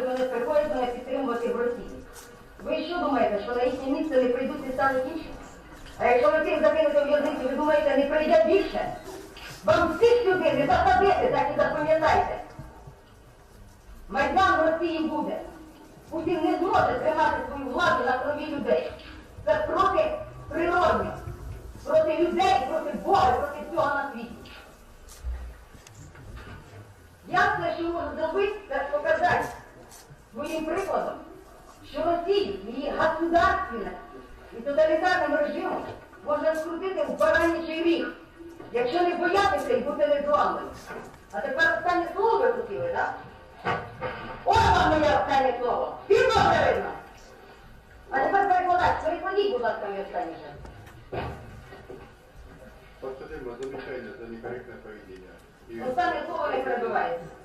вони приходять вони підтримувати ворогів. Ви що думаєте, що на їхнє місце не прийдуть і стануть інші? А якщо ви тих закинете в в'язниці, ви думаєте, не прийде більше? Вам всіх людей не западете, так і запам'ятайте. Майдан в Росії буде. Путін не зможе тримати свою владу на крові людей. Це проти природи, проти людей, проти Бога, проти всього на світі. Я все, що можу зробити, це своїм що Росію, її государственності і тоталітарним режимом можна скрутити в баранячий ріг, якщо не боятися і бути незламними. А тепер останнє слово ви хотіли, так? Ось вам моє останнє слово. Всім добре. А тепер перекладати, перекладіть, будь ласка, моє останнє. ще. Повторимо замечание за некорректное поведение. И Останнє слово не перебивається.